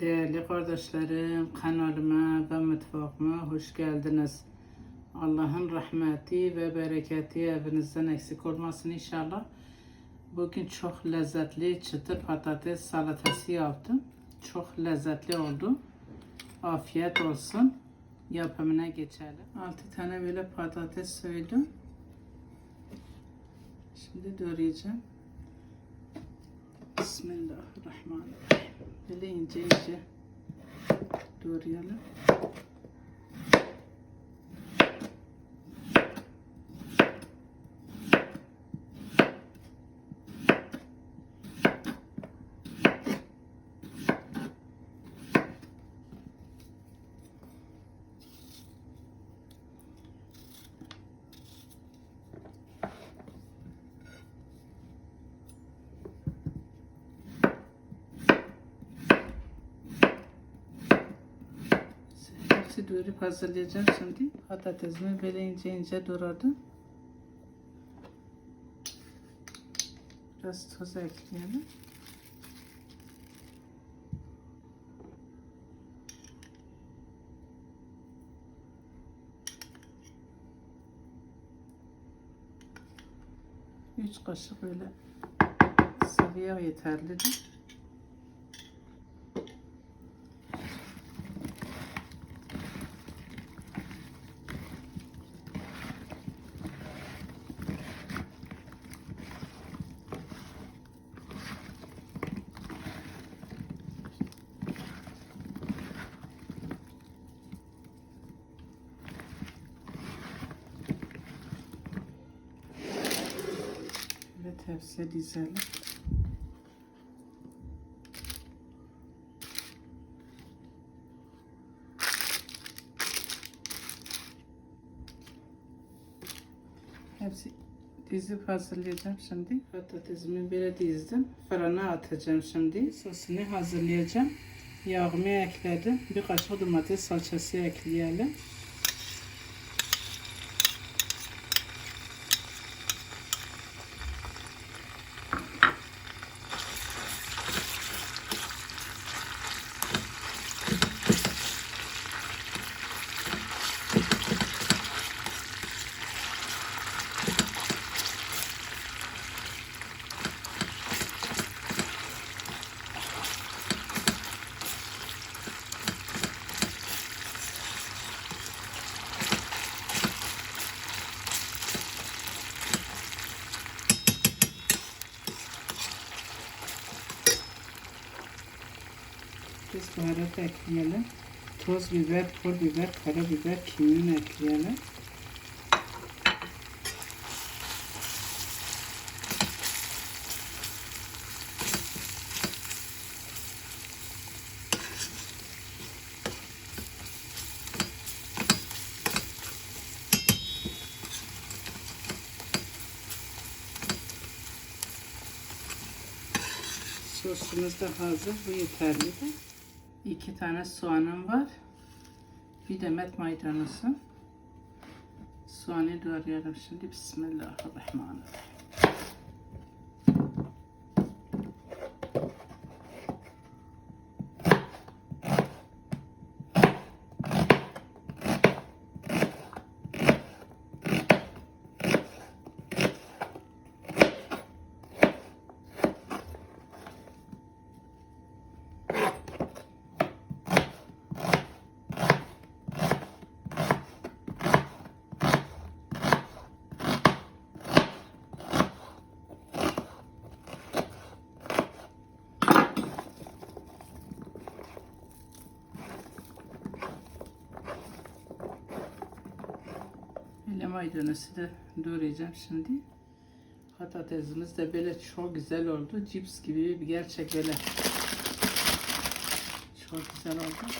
Değerli kardeşlerim, kanalıma ve mutfağıma hoş geldiniz. Allah'ın rahmeti ve bereketi evinizden eksik olmasın inşallah. Bugün çok lezzetli çıtır patates salatası yaptım. Çok lezzetli oldu. Afiyet olsun. Yapımına geçelim. 6 tane böyle patates soydum. Şimdi doğrayacağım. Bismillahirrahmanirrahim. Böyle ince ince doğrayalım. Hepsi doğrayıp hazırlayacağım şimdi. Patatesimi böyle ince ince doğradım. Biraz tuz ekleyelim. Üç kaşık böyle sıvı yağ yeterlidir. Tepsiye dizelim. Hepsi dizip hazırlayacağım şimdi. Patatesimi böyle dizdim. Fırına atacağım şimdi. Sosunu hazırlayacağım. Yağımı ekledim. Bir kaşık domates salçası ekleyelim. Biz baharat ekleyelim. Toz biber, pul biber, karabiber, kimyon ekleyelim. Sosumuz da hazır. Bu yeterli de. İki tane soğanım var. Bir demet maydanozu. Soğanı doğrayalım şimdi. Bismillahirrahmanirrahim. Maydanozu da doğrayacağım şimdi. Patatesimiz de böyle çok güzel oldu. Cips gibi bir gerçek böyle. Çok güzel oldu.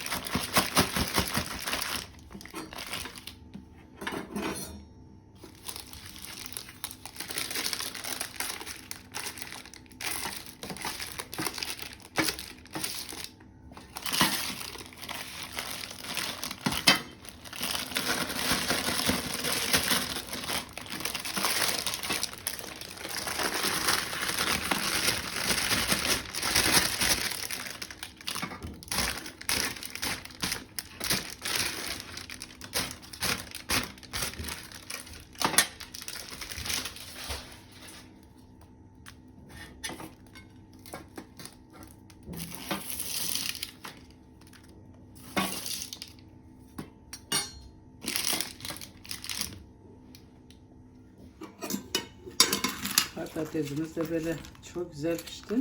Patatesimiz de böyle çok güzel pişti.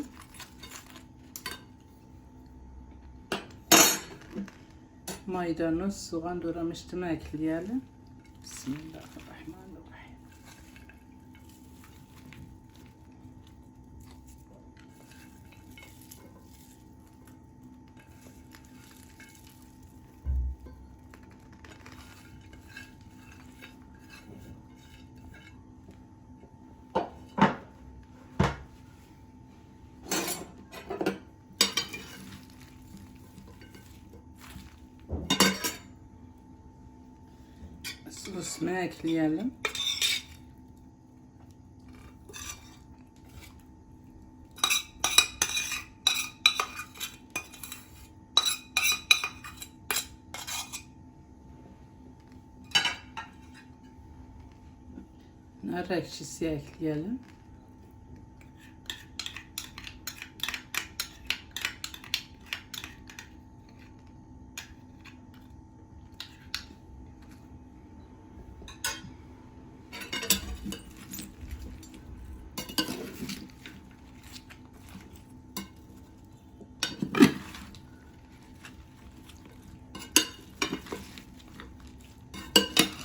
Maydanoz, soğan doğramıştım ekleyelim. Bismillahirrahmanirrahim. Sosunu ekleyelim. Nar ekşisi ekleyelim.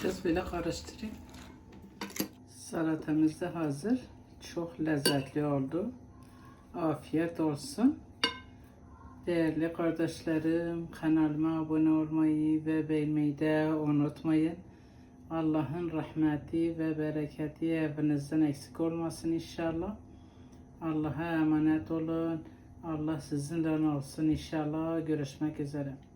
Biraz böyle karıştırayım. Salatamız da hazır. Çok lezzetli oldu. Afiyet olsun. Değerli kardeşlerim, kanalıma abone olmayı ve beğenmeyi de unutmayın. Allah'ın rahmeti ve bereketi evinizden eksik olmasın inşallah. Allah'a emanet olun. Allah sizinle olsun inşallah. Görüşmek üzere.